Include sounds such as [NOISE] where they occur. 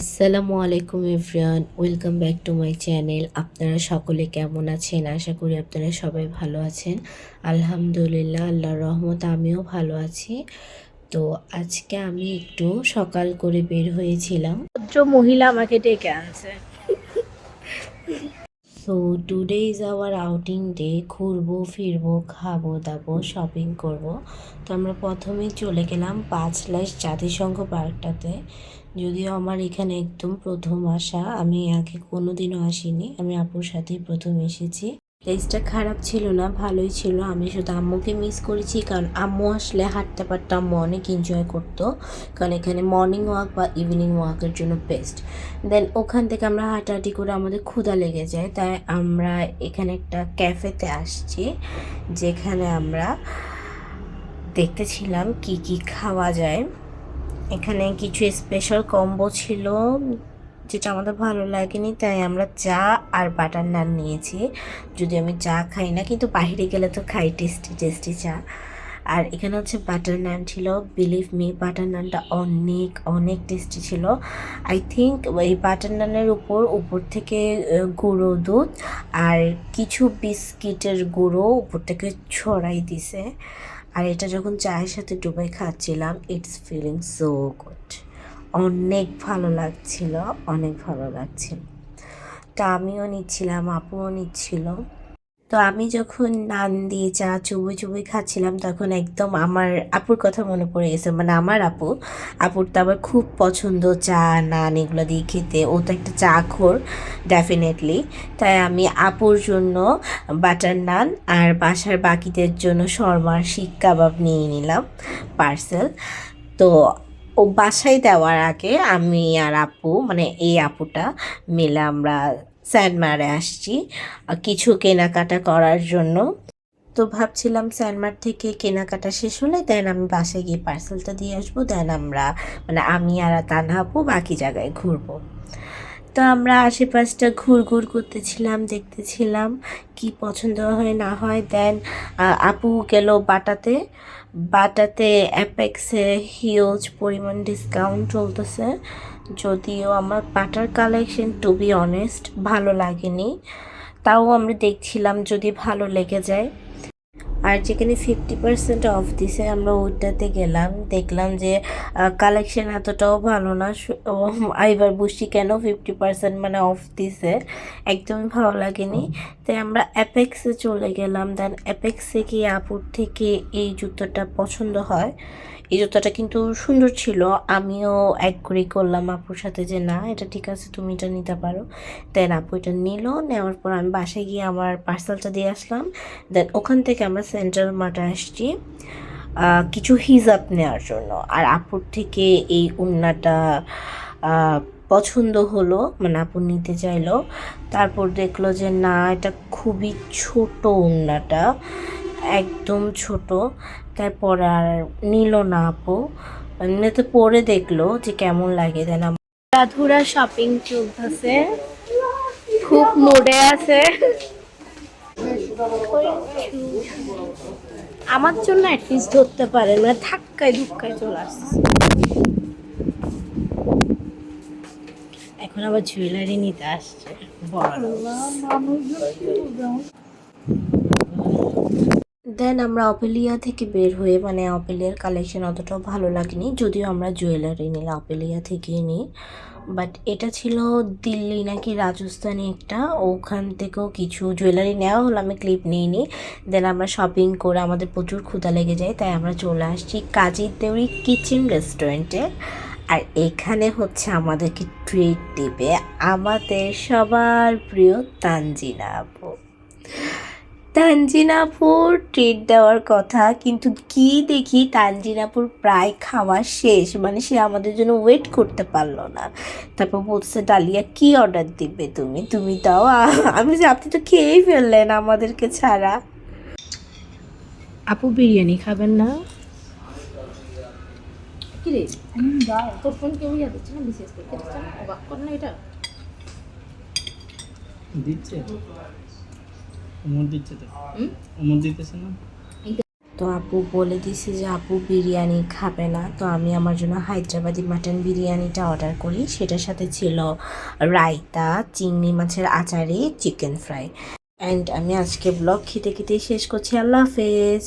আসসালামু আলাইকুম everyone, welcome back to my channel. আপনারা সকলে কেমন আছেন? আশা করি আপনারা সবাই ভালো আছেন। আলহামদুলিল্লাহ, আল্লাহর রহমত আমিও ভালো আছি। তো আজকে আমি একটু সকাল করে বের হয়েছিলাম। ভদ্র মহিলা আমাকে ডেকে আনছে। So today is our outing day ঘুরবো, ফিরবো, খাব, দাবো শপিং করব। তো আমরা প্রথমে চলে গেলাম পাঁচ পাঁচলাইশ জাতিসংঘ পার্কটাতে। যদিও আমার এখানে একদম প্রথম আসা, আমি আগে কোনো দিনও আসিনি, আমি আপুর সাথেই প্রথম এসেছি। প্লেসটা খারাপ ছিল না, ভালোই ছিল। আমি শুধু আম্মুকে মিস করেছি, কারণ আম্মু আসলে হাঁটতে পারতাম আম্মু অনেক এনজয় করতো। কারণ এখানে মর্নিং ওয়াক বা ইভিনিং ওয়াকের জন্য বেস্ট দেন ওখান থেকে আমরা হাঁটাহাঁটি করে আমাদের ক্ষুধা লেগে যায়। তাই আমরা এখানে একটা ক্যাফেতে আসছি, যেখানে আমরা দেখতেছিলাম কি কি খাওয়া যায়। এখানে কিছু স্পেশাল কম্বো ছিল। যেটা আমাদের ভালো লাগেনি, তাই আমরা চা আর বাটার নান নিয়েছি। যদি আমি চা খাই না, কিন্তু বাইরে গেলে তো খাই টেস্টি টেস্টি চা। আর এখানে হচ্ছে বাটার নান ছিল। বিলিভ মি বাটার নানটা অনেক অনেক টেস্টি ছিল। আই থিঙ্ক এই বাটার নানের উপর উপর থেকে গুঁড়ো দুধ আর কিছু বিস্কিটের গুঁড়ো উপর থেকে ছড়াই দিছে। আর এটা যখন চায়ের সাথে ডুবাই খাচ্ছিলাম ইটস ফিলিং সো গুড অনেক ভালো লাগছিল, অনেক ভালো লাগছিল। তো আমিও নিচ্ছিলাম, আপুও নিচ্ছিল। তো আমি যখন নান দিয়ে চা চুবই চুবই খাচ্ছিলাম, তখন একদম আমার আপুর কথা মনে পড়ে গেছে। মানে আমার আপু, আপুর তো আবার খুব পছন্দ চা, নান এগুলো দিয়ে খেতে। ও তো একটা চা খোর ডেফিনেটলি তাই আমি আপুর জন্য বাটার নান আর বাসার বাকিদের জন্য শর্মার শিক কাবাব নিয়ে নিলাম পার্সেল তো ও বাসায় দেওয়ার আগে আমি আর আপু মানে এই আপুটা মিলে আমরা স্যান্ডমারে আসছি কিছু কেনাকাটা করার জন্য। তো ভাবছিলাম স্যানমার থেকে কেনাকাটা শেষ হলে দেন আমি বাসায় গিয়ে পার্সেলটা দিয়ে আসব, দেন আমরা মানে আমি আর তানহা আপু বাকি জায়গায় ঘুরবো। তো আমরা আশেপাশটা ঘুর ঘুর করতেছিলাম, দেখতেছিলাম কি পছন্দ হয় না হয়, দেন আপু গেল বাটাতে বাটাতে অ্যাপেক্সে হিউজ পরিমাণ ডিসকাউন্ট চলতেছে। যদিও আমার butter collection to be honest ভালো লাগেনি। তাও আমরা দেখছিলাম যদি ভালো লেগে যায়। আর যেখানে ফিফটি পার্সেন্ট অফ দিছে, আমরা ওইটাতে গেলাম। দেখলাম যে কালেকশন এতটাও ভালো না। এবার বুঝছি কেন ফিফটি পার্সেন্ট মানে অফ দিছে। একদমই ভালো লাগেনি। তাই আমরা অ্যাপেক্সে চলে গেলাম। দেন অ্যাপেক্সে গিয়ে আপুর থেকে এই জুতোটা পছন্দ হয়। এই জুতোটা কিন্তু সুন্দর ছিল। আমিও অ্যাগ্রি করলাম আপুর সাথে যে, না, এটা ঠিক আছে, তুমি এটা নিতে পারো। দেন আপু এটা নিল। নেওয়ার পর আমি বাসায় গিয়ে আমার পার্সেলটা দিয়ে আসলাম। দেন ওখান থেকে আমরা সেন্ট্রাল মাঠে আসছি কিছু হিজাব নেওয়ার জন্য। আর আপুর থেকে এই উন্নাটা পছন্দ হলো মানে আপু নিতে চাইলো। তারপর দেখল যে, না, এটা খুবই ছোট উন্নাটা, একদম ছোট। তারপর আর নিল না আপু। এমনিতে পরে দেখল যে, কেমন লাগে দেন রাধুরা শপিং চলতেছে। খুব মুডে আছে। আমার জন্য অ্যাটলিস্ট ধরতে পারে মানে ধাক্কায় ধুক্কায় চলে আসছে। এখন আবার জুয়েলারি নিতে আসছে। দেন আমরা অপেলিয়া থেকে বের হয়ে মানে অপেলিয়ার কালেকশন অতটাও ভালো লাগেনি, যদিও আমরা জুয়েলারি নিলাম অপেলিয়া থেকেই নিই। বাট এটা ছিল দিল্লি নাকি রাজস্থানে একটা। ওখান থেকেও কিছু জুয়েলারি নেওয়া হলো, আমি ক্লিপ নিইনি। দেন আমরা শপিং করে আমাদের প্রচুর ক্ষুধা লেগে যায়, তাই আমরা চলে আসছি কাজী দেউরি কিচেন রেস্টুরেন্টে আর এখানে হচ্ছে আমাদেরকে ট্রিট দিবে আমাদের সবার প্রিয় তানজিনা আপু। তানজিনাপুর ট্রিট দেওয়ার কথা কিন্তু কি দেখি তানজিনাপুর প্রায় খাওয়া শেষ। মানে সে আমাদের জন্য ওয়েট করতে পারল না। তারপর বলছে ডালিয়া কি অর্ডার দিবে তুমি? তুমি দাও। [LAUGHS] আমি যে আপনি তো খেয়েই ফেললেন আমাদেরকে ছাড়া। আপু বিরিয়ানি খাবেন না? কি তোর ফোন কেউ ইয়া দিচ্ছে না বিশেষ করে। অবাক কর না এটা? দিচ্ছে? উমর দিচ্ছে তো। উমর দিতেছে না? তো আপু বলে দিছে যে আপু বিরিয়ানি খাবে না। তো আমি আমার জন্য হায়দ্রাবাদি মাটন বিরিয়ানিটা অর্ডার করি। সেটার সাথে ছিল রায়তা চিংড়ি মাছের আচারি চিকেন ফ্রাই। অ্যান্ড আমি আজকে ব্লগ খেতে খেতেই শেষ করছি। আল্লাহ হাফেজ।